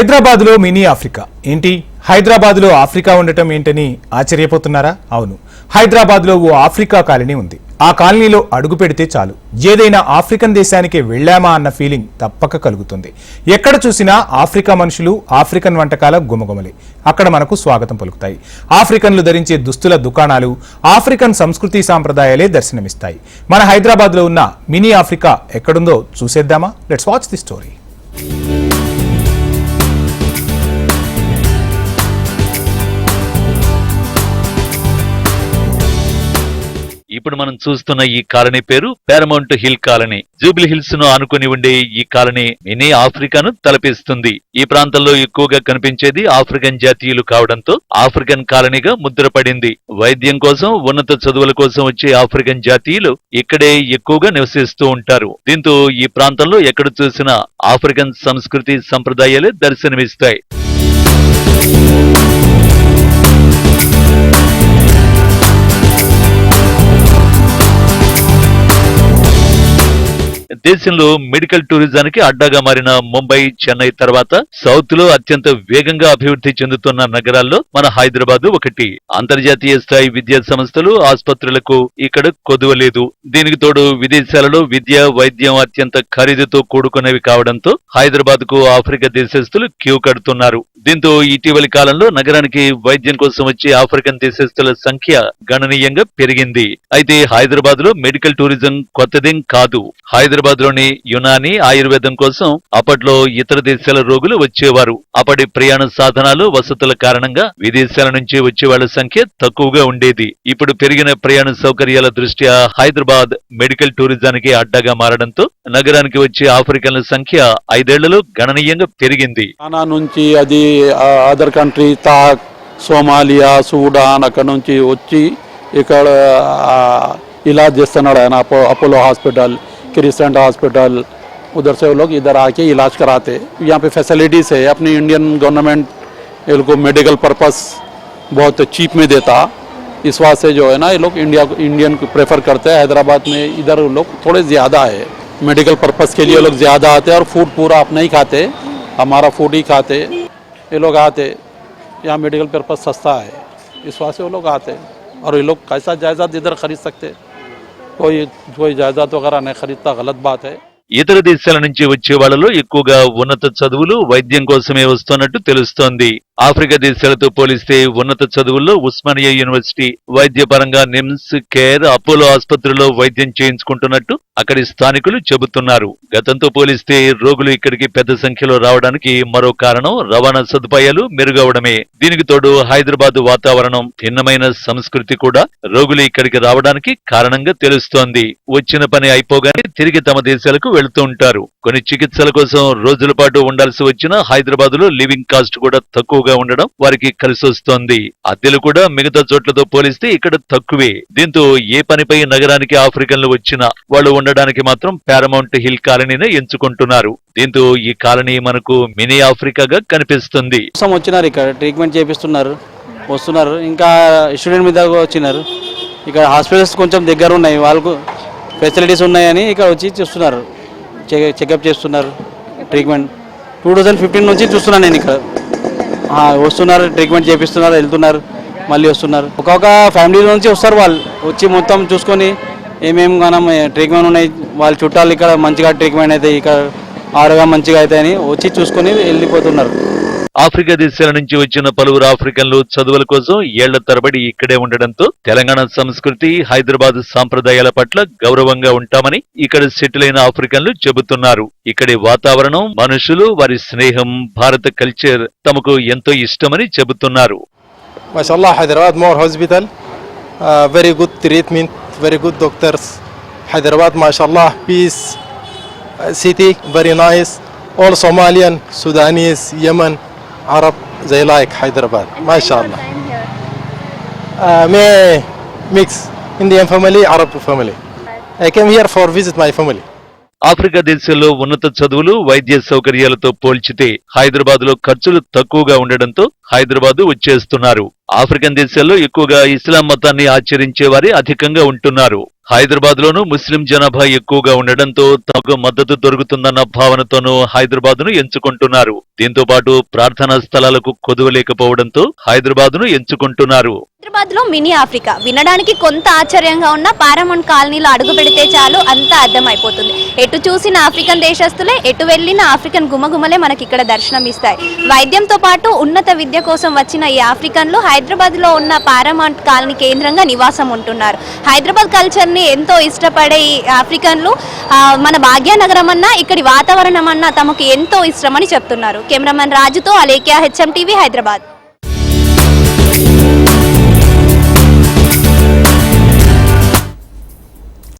హైదరాబాద్లో mini Africa. ఏంటి? హైదరాబాద్లో ఆఫ్రికా ఉండటం ఏంటని ఆశ్చర్యపోతున్నారా? అవును. హైదరాబాద్లో ఓ ఆఫ్రికా కాలనీ ఉంది. ఆ కాలనీలో అడుగు పెడితే చాలు. ఏదైనా ఆఫ్రికన్ దేశానికి వెళ్ళామా అన్న ఫీలింగ్ తప్పక కలుగుతుంది. ఎక్కడ చూసినా ఆఫ్రికా మనుషులు ఆఫ్రికన్ వంటకాల గుమగుమలే. అక్కడ మనకు స్వాగతం పలుకుతాయి. ఆఫ్రికన్లు ధరించే దుస్తుల దుకాణాలు ఆఫ్రికన్ సంస్కృతి సాంప్రదాయాలే దర్శనమిస్తాయి. మన హైదరాబాద్లో ఉన్న మినీ ఆఫ్రికా ఎక్కడుందో చూసేద్దామా? లెట్స్ వాచ్ ది స్టోరీ ఇప్పుడు మనం చూస్తున్న ఈ కాలనీ పేరు పారమౌంట్ హిల్ కాలనీ. జూబ్లీ హిల్స్ను ఆనుకుని ఉండే ఈ కాలనీ మినీ ఆఫ్రికాను తలపిస్తుంది. ఈ ప్రాంతంలో ఎక్కువగా కనిపించేది ఆఫ్రికన్ జాతీయులు కావడంతో ఆఫ్రికన్ కాలనీగా ముద్రపడింది వైద్యం కోసం ఉన్నత చదువుల కోసం వచ్చే ఆఫ్రికన్ జాతీయులు ఇక్కడే ఎక్కువగా నివసిస్తూ ఉంటారు. దీంతో ఈ ప్రాంతంలో ఎక్కడ చూసినా ఆఫ్రికన్ సంస్కృతి సంప్రదాయాలే దర్శనమిస్తాయి. దేశంలో మెడికల్ టూరిజానికి అడ్డాగా మారిన ముంబై చెన్నై తర్వాత సౌత్లో అత్యంత వేగంగా అభివృద్ధి చెందుతున్న నగరాల్లో మన హైదరాబాద్ ఒకటి. అంతర్జాతీయ స్థాయి విద్యా సంస్థలు ఆసుపత్రులకు ఇక్కడ కొదువలేదు దీనికి తోడు విదేశాలలో విద్య వైద్యం అత్యంత ఖరీదుతో కూడుకున్నవి కావడంతో హైదరాబాద్కు ఆఫ్రికా దేశస్తులు క్యూ కడుతున్నారు. దీంతో ఇటీవలి కాలంలో నగరానికి వైద్యం కోసం వచ్చే ఆఫ్రికన్ దేశస్తుల సంఖ్య గణనీయంగా పెరిగింది. అయితే హైదరాబాద్లో మెడికల్ టూరిజం కొత్తదేం కాదు. హైదరాబాద్లోని యునాని ఆయుర్వేదం కోసం అప్పట్లో ఇతర దేశాల రోగులు వచ్చేవారు. అప్పటి ప్రయాణ సాధనాలు వసతుల కారణంగా విదేశాల నుంచి వచ్చే వాళ్ళ సంఖ్య తక్కువగా ఉండేది. ఇప్పుడు పెరిగిన ప్రయాణ సౌకర్యాల దృష్ట్యా హైదరాబాద్ మెడికల్ టూరిజానికి అడ్డాగా మారడంతో నగరానికి వచ్చే ఆఫ్రికన్ల సంఖ్య ఐదేళ్ళలో గణనీయంగా పెరిగింది. నుంచి అది అదర్ కంట్రీ తాక్ సోమాలియా సూడాన్ అక్కడ నుంచి వచ్చి ఇక్కడ ఆ, इलाज చేస్తున్నాడు ఆయన అపో अपोलो हॉस्पिटल क्रिसेंट हॉस्पिटल उधर से वो लोग इधर आके इलाज कराते यहाँ पे फैसिलिटीज़ है अपनी इंडियन गवर्नमेंट इनको मेडिकल पर्पस बहुत चीप में देता इस वास्ते जो है ना ये लोग इंडिया इंडियन को प्रेफर करते हैं हैदराबाद में इधर लोग थोड़े ज़्यादा है मेडिकल पर्पस के लिए लोग ज़्यादा आते हैं और फूड पूरा अपना ही खाते हमारा फूड ही खाते ये लोग आते, यहाँ मेडिकल पर्पज सस्ता है, इस वास्ते वो लोग आते और ये लोग कैसा जायदाद इधर खरीद सकते, कोई कोई जायदाद वगैरह नहीं खरीदता, गलत बात है। ఇతర దేశాల నుంచి వచ్చే వాళ్ళలో ఎక్కువగా ఉన్నత చదువులు వైద్యం కోసమే వస్తున్నట్టు తెలుస్తోంది. ఆఫ్రికా దేశాలతో పోలిస్తే ఉన్నత చదువుల్లో ఉస్మానియా యూనివర్సిటీ వైద్యపరంగా నిమ్స్ కేర్ అపోలో ఆసుపత్రిలో వైద్యం చేయించుకుంటున్నట్టు అక్కడి స్థానికులు చెబుతున్నారు. గతంతో పోలిస్తే రోగులు ఇక్కడికి పెద్ద సంఖ్యలో రావడానికి మరో కారణం రవాణా సదుపాయాలు మెరుగవడమే. దీనికి తోడు హైదరాబాద్ వాతావరణం భిన్నమైన సంస్కృతి కూడా రోగులు ఇక్కడికి రావడానికి కారణంగా తెలుస్తోంది. వచ్చిన పని అయిపోగానే తిరిగి తమ దేశాలకు వెళుతూ ఉంటారు. కొన్ని చికిత్సల కోసం రోజుల పాటు ఉండాల్సి వచ్చిన హైదరాబాద్లో లివింగ్ కాస్ట్ కూడా తక్కువగా ఉండడం వారికి కలిసి వస్తోంది. అద్దెలు కూడా మిగతా చోట్లతో పోలిస్తే ఇక్కడ తక్కువే. దీంతో ఏ పనిపై నగరానికి ఆఫ్రికన్లు వచ్చినా వాళ్ళు ఉండడానికి మాత్రం పారమౌంట్ హిల్ కాలనీనే ఎంచుకుంటున్నారు. దీంతో ఈ కాలనీ మనకు మినీ ఆఫ్రికాగా కనిపిస్తుంది. వచ్చినారు ఇక్కడ ట్రీట్మెంట్ చేపిస్తున్నారు వస్తున్నారు. ఇంకా స్టూడెంట్ మీద వచ్చినారు. ఇక్కడ హాస్పిటల్స్ కొంచెం దగ్గర ఉన్నాయి వాళ్ళకు ఫెసిలిటీస్ ఉన్నాయని ఇక్కడ వచ్చి చూస్తున్నారు. చెకప్ చేస్తున్నారు ట్రీట్మెంట్ టూ థౌజండ్ ఫిఫ్టీన్ నుంచి చూస్తున్నాను నేను ఇక్కడ. వస్తున్నారు ట్రీట్మెంట్ చేపిస్తున్నారు వెళ్తున్నారు మళ్ళీ వస్తున్నారు. ఒక్కొక్క ఫ్యామిలీ నుంచి వస్తారు వాళ్ళు. వచ్చి మొత్తం చూసుకొని ఏమేమి మనం ట్రీట్మెంట్ ఉన్నాయి. వాళ్ళ చుట్టాలు ఇక్కడ మంచిగా ట్రీట్మెంట్ అయితే ఇక్కడ ఆరోగ్యం మంచిగా అవుతాయని వచ్చి చూసుకొని వెళ్ళిపోతున్నారు. ఆఫ్రికా దేశాల నుంచి వచ్చిన పలువురు ఆఫ్రికన్లు చదువుల కోసం ఏళ్ళ తరబడి ఇక్కడే ఉండడంతో తెలంగాణ సంస్కృతి హైదరాబాద్ సాంప్రదాయాల పట్ల గౌరవంగా ఉంటామని ఇక్కడ సెటిల్ అయిన ఆఫ్రికన్లు చెబుతున్నారు. ఇక్కడి వాతావరణం మనుషులు వారి స్నేహం భారత కల్చర్ తమకు ఎంతో ఇష్టమని చెబుతున్నారు. Hyderabad more hospital. Very good treatment very good doctors Hyderabad మాషాల్లాహ్ peace city very nice all Somalian Sudanese Yemen Arab, they like Hyderabad. And MashaAllah. Uh, me mix Indian family, Arab family. I came here for visit my family. Africa దేశాల్లో ఉన్నత చదువులు వైద్య సౌకర్యాలతో పోల్చితే హైదరాబాద్లో ఖర్చులు తక్కువగా ఉండడంతో హైదరాబాద్ వచ్చేస్తున్నారు ఆఫ్రికన్ దేశాల్లో ఎక్కువగా ఇస్లాం మతాన్ని ఆచరించేవారే అధికంగా ఉంటున్నారు హైదరాబాద్ లోను ముస్లిం జనాభా ఎక్కువగా ఉండడంతో తమకు మద్దతు దొరుకుతుందన్న భావనతోనూ హైదరాబాద్ను ఎంచుకుంటున్నారు. దీంతో పాటు ప్రార్థనా స్థలాలకు కొదువ లేకపోవడంతో హైదరాబాద్ను ఎంచుకుంటున్నారు. హైదరాబాద్లో మినీ ఆఫ్రికా. వినడానికి కొంత ఆశ్చర్యంగా ఉన్న పారామౌంట్ కాలనీలో అడుగు పెడితే చాలు అంతా అర్థమైపోతుంది. ఎటు చూసిన ఆఫ్రికన్ దేశస్తులే ఎటు వెళ్ళిన ఆఫ్రికన్ గుమగుమలే మనకి ఇక్కడ దర్శనం ఇస్తాయి వైద్యంతో పాటు ఉన్నత విద్య కోసం వచ్చిన ఈ ఆఫ్రికన్లు హైదరాబాద్లో ఉన్న పారామౌంట్ కాలనీ కేంద్రంగా నివాసం ఉంటున్నారు. హైదరాబాద్ కల్చర్ని ఎంతో ఇష్టపడే ఈ ఆఫ్రికన్లు మన భాగ్యనగరం అన్నా ఇక్కడి వాతావరణం అన్నా తమకు ఎంతో ఇష్టమని చెప్తున్నారు. కెమెరామెన్ రాజుతో అలేఖ్య హెచ్ఎం టీవీ హైదరాబాద్.